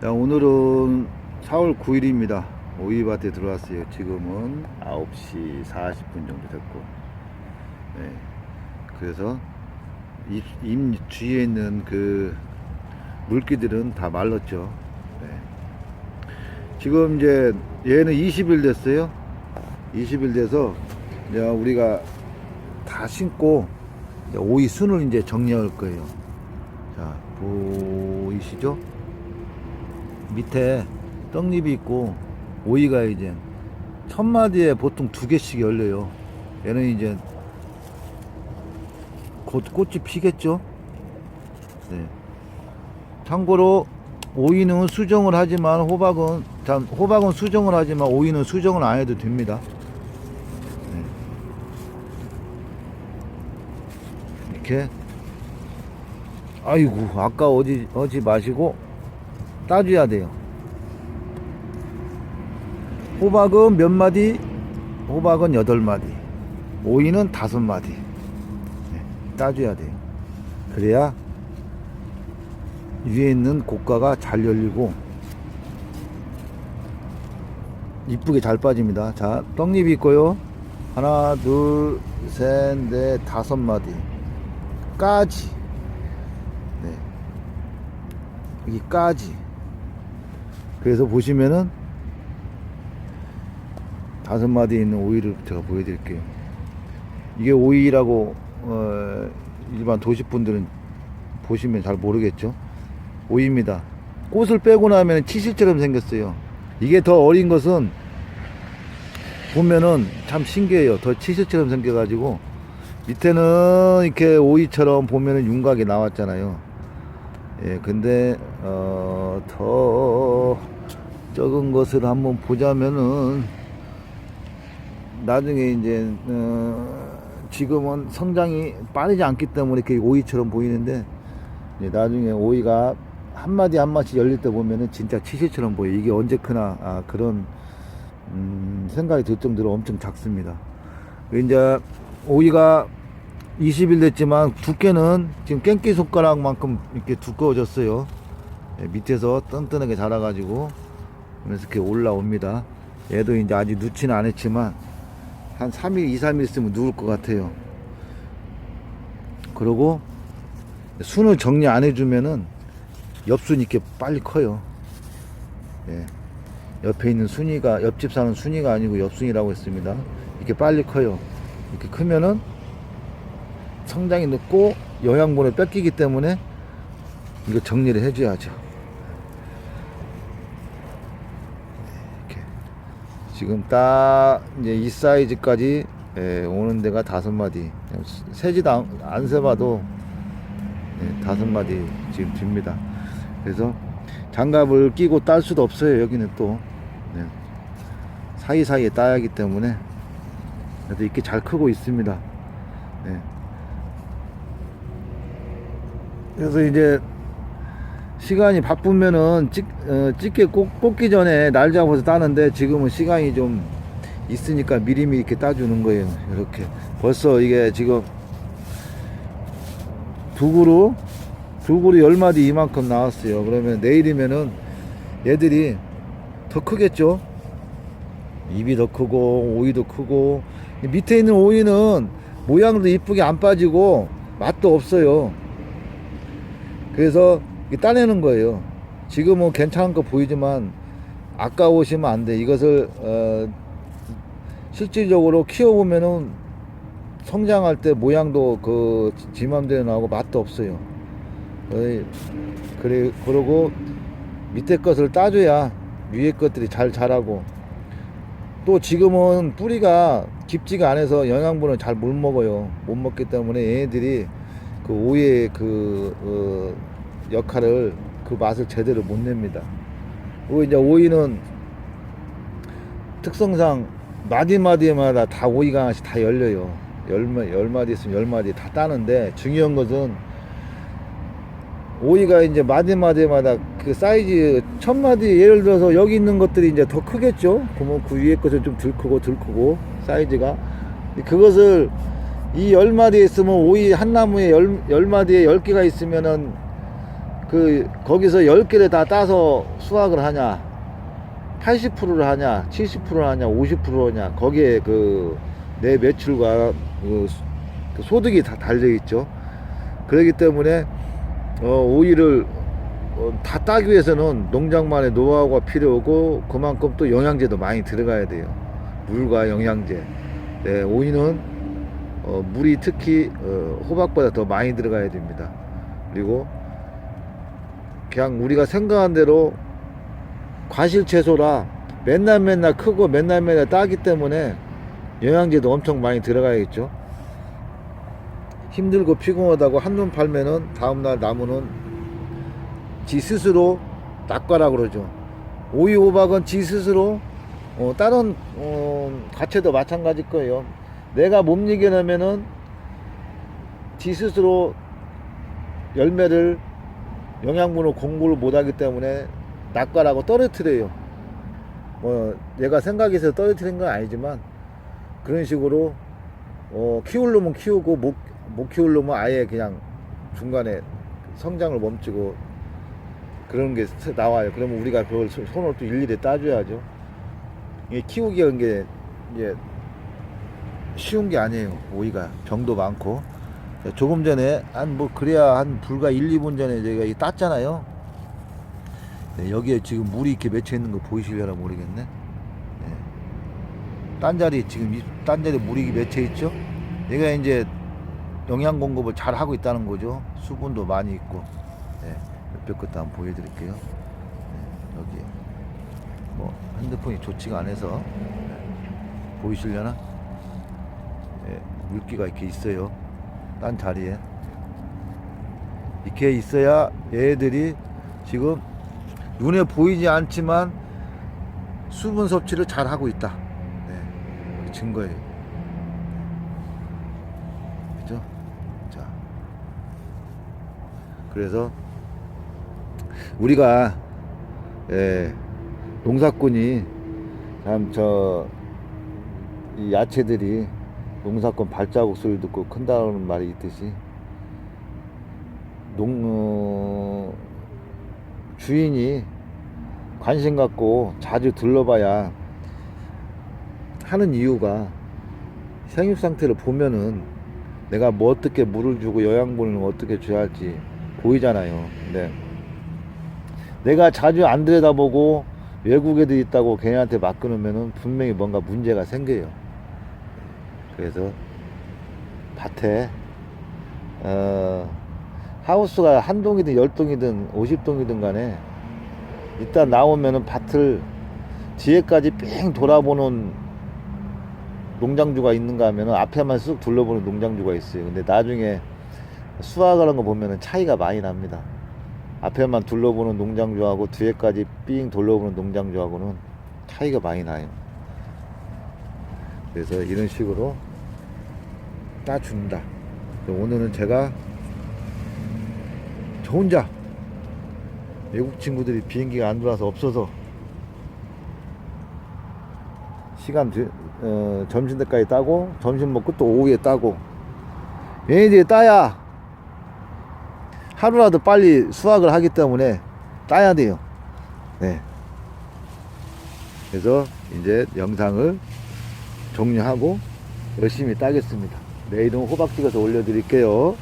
자, 오늘은 4월 9일입니다. 오이밭에 들어왔어요. 지금은 9시 40분 정도 됐고. 네. 그래서 잎, 잎 주위에 있는 그 물기들은 다 말랐죠. 네. 지금 이제 얘는 20일 됐어요. 20일 돼서 이제 우리가 다 심고 오이 순을 이제 정리할 거예요. 자, 보이시죠? 밑에 떡잎이 있고 오이가 이제 첫 마디에 보통 두 개씩 열려요. 얘는 이제 곧 꽃이 피겠죠. 네. 참고로 오이는 수정을 하지만 호박은 참 호박은 수정을 하지만 오이는 수정을 안 해도 됩니다. 네. 이렇게 아이고 아까 어디 어지 마시고 따줘야 돼요. 호박은 몇 마디? 호박은 여덟 마디. 오이는 다섯 마디. 네, 따줘야 돼요. 그래야 위에 있는 고가가 잘 열리고 이쁘게 잘 빠집니다. 자, 떡잎이 있고요. 하나, 둘, 셋, 넷, 다섯 마디. 까지. 네. 여기까지. 그래서 보시면은 다섯 마디 있는 오이를 제가 보여드릴게요. 이게 오이라고 어, 일반 도시 분들은 보시면 잘 모르겠죠. 오이입니다. 꽃을 빼고 나면 치실처럼 생겼어요. 이게 더 어린 것은 보면은 참 신기해요. 더 치실처럼 생겨가지고 밑에는 이렇게 오이처럼 보면은 윤곽이 나왔잖아요. 예, 근데 어, 더 적은 것을 한번 보자면은 나중에 이제 어, 지금은 성장이 빠르지 않기 때문에 이렇게 오이처럼 보이는데 나중에 오이가 한 마디 한 마디 열릴 때 보면은 진짜 치실처럼 보여. 이게 언제 크나 아, 그런 음, 생각이 들 정도로 엄청 작습니다. 이제 오이가 20일 됐지만 두께는 지금 깽끼 손가락만큼 이렇게 두꺼워졌어요. 예, 밑에서 튼튼하게 자라가지고 이렇게 올라옵니다. 얘도 이제 아직 누치는 안 했지만 한 3일, 2, 3일 있으면 누울 것 같아요. 그리고 순을 정리 안 해주면은 옆순이 이렇게 빨리 커요. 예. 옆에 있는 순이가 옆집 사는 순이가 아니고 옆순이라고 했습니다. 이렇게 빨리 커요. 이렇게 크면은 성장이 늦고 영양분을 뺏기기 때문에 이거 정리를 해줘야죠. 이렇게 지금 딱 이제 이 사이즈까지 예, 오는 데가 다섯 마디. 세지도 안, 안 세봐도 예, 다섯 마디 지금 됩니다. 그래서 장갑을 끼고 딸 수도 없어요. 여기는 또 네. 사이사이에 따야 하기 때문에 그래도 이렇게 잘 크고 있습니다. 네. 그래서 이제 시간이 바쁘면은 찍, 어, 찍게 꽂, 꽂기 전에 날 잡아서 따는데 지금은 시간이 좀 있으니까 미리미리 이렇게 따주는 거예요. 이렇게 벌써 이게 지금 두 그루 두 그루 열 마디 이만큼 나왔어요. 그러면 내일이면은 얘들이 더 크겠죠. 입이 더 크고 오이도 크고 밑에 있는 오이는 모양도 이쁘게 안 빠지고 맛도 없어요. 그래서 따내는 거예요. 지금은 괜찮은 거 보이지만 아까우시면 안 돼. 이것을 어, 실질적으로 키워보면은 성장할 때 모양도 그 지맘대로 나오고 맛도 없어요. 그래 그러고 밑에 것을 따줘야 위에 것들이 잘 자라고 또 지금은 뿌리가 깊지가 않아서 영양분을 잘 못 먹어요. 못 먹기 때문에 얘네들이 그 오이의 그 어, 역할을 그 맛을 제대로 못 냅니다. 그리고 이제 오이는 특성상 마디마디마다 다 오이가 하나씩 다 열려요. 열, 마- 열 마디 있으면 열 마디 다 따는데 중요한 것은 오이가 이제 마디마디마다 그 사이즈 첫 마디 예를 들어서 여기 있는 것들이 이제 더 크겠죠. 그러면 그 위에 것은 좀 덜 크고 덜 크고 사이즈가 그것을 이 열 마디에 있으면 오이 한 나무에 열, 열 마디에 열 개가 있으면은 그 거기서 10개를 다 따서 수확을 하냐? 80%를 하냐? 70%를 하냐? 50%냐? 거기에 그 내 매출과 그 수- 그 소득이 다 달려 있죠. 그렇기 때문에 어, 오이를 어, 다 따기 위해서는 농장만의 노하우가 필요하고 그만큼 또 영양제도 많이 들어가야 돼요. 물과 영양제. 네, 오이는 어, 물이 특히 어, 호박보다 더 많이 들어가야 됩니다 그리고 그냥 우리가 생각한 대로 과실 채소라 맨날 맨날 크고 맨날 맨날 따기 때문에 영양제도 엄청 많이 들어가야겠죠. 힘들고 피곤하다고 한눈 팔면은 다음날 나무는 지 스스로 낙과라 그러죠. 오이 호박은 지 스스로 어, 다른 어, 가채도 마찬가지일 거예요. 내가 못 이겨내면은 지 스스로 열매를 영양분을 공부를 못하기 때문에 낙과라고 떨어뜨려요. 뭐 얘가 생각해서 떨어뜨린 건 아니지만 그런 식으로 어, 키우려면 키우고 못, 못 키우려면 아예 그냥 중간에 성장을 멈추고 그런 게 스- 나와요. 그러면 우리가 그걸 손- 손으로 또 일일이 따줘야죠. 이게 키우기 게 이제 쉬운 게 아니에요. 오이가 병도 많고 조금 전에 한 뭐 그래야 한 불과 1, 2분 전에 제가 이 땄잖아요. 네, 여기에 지금 물이 이렇게 맺혀 있는 거 보이시려나 모르겠네. 네. 딴 자리 지금 이- 딴 자리 물이 맺혀 있죠. 얘가 이제 영양 공급을 잘 하고 있다는 거죠. 수분도 많이 있고. 네, 옆에 것도 한번 보여드릴게요. 네, 여기 뭐 핸드폰이 좋지가 않아서 네, 보이시려나? 네, 물기가 이렇게 있어요. 딴 자리에 이렇게 있어야 얘들이 지금 눈에 보이지 않지만 수분 섭취를 잘 하고 있다. 네, 그 증거예요. 그죠? 자, 그래서 우리가 예, 농사꾼이 참저이 야채들이 농사꾼 발자국 소리 듣고 큰다는 말이 있듯이 농 어, 주인이 관심 갖고 자주 들러봐야 하는 이유가 생육 상태를 보면은 내가 뭐 어떻게 물을 주고 영양분을 어떻게 줘야 할지 보이잖아요. 근데 내가 자주 안 들여다보고 외국 애들 있다고 걔네한테 막 끊으면은 분명히 뭔가 문제가 생겨요. 그래서 밭에 어, 하우스가 한 동이든 열 동이든 오십 동이든 간에 일단 나오면은 밭을 뒤에까지 뺑 돌아보는 농장주가 있는가 하면은 앞에만 쑥 둘러보는 농장주가 있어요. 근데 나중에 수확하는 거 보면은 차이가 많이 납니다. 앞에만 둘러보는 농장주하고 뒤에까지 삥 둘러보는 농장주하고는 차이가 많이 나요. 그래서 이런 식으로 따준다. 오늘은 제가 저 혼자 외국 친구들이 비행기가 안 들어와서 없어서 시간 뒤, 어, 점심 때까지 따고 점심 먹고 또 오후에 따고 얘네들이 따야 하루라도 빨리 수확을 하기 때문에 따야 돼요. 네. 그래서 이제 영상을 종료하고 열심히 따겠습니다. 내일은 호박 찍어서 올려드릴게요.